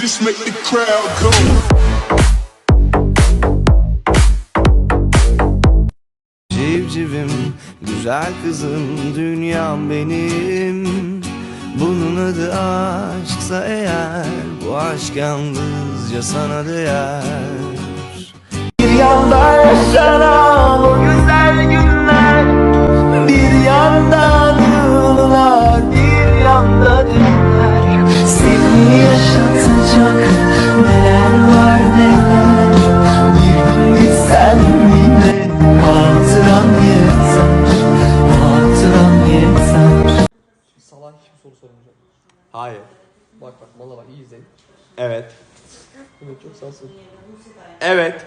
crowd go. Civcivim, güzel kızım, dünyam benim Bunun adı aşksa eğer Bu aşk yalnızca sana değer değişik bir soru soracağım. Hayır. Bak bak valla bak iyi izleyin. Evet. Evet çok sağ olsun. Evet.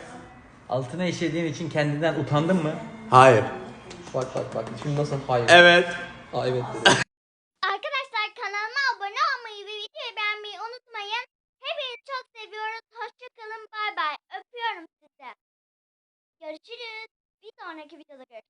Altına işediğin için kendinden utandın mı? Hayır. Bak bak bak şimdi nasıl hayır. Evet. Aa evet dedi. Arkadaşlar kanalıma abone olmayı ve videoyu beğenmeyi unutmayın. Hepinizi çok seviyoruz. Hoşçakalın. Bay bay. Öpüyorum sizi. Görüşürüz. Bir sonraki videoda görüşürüz.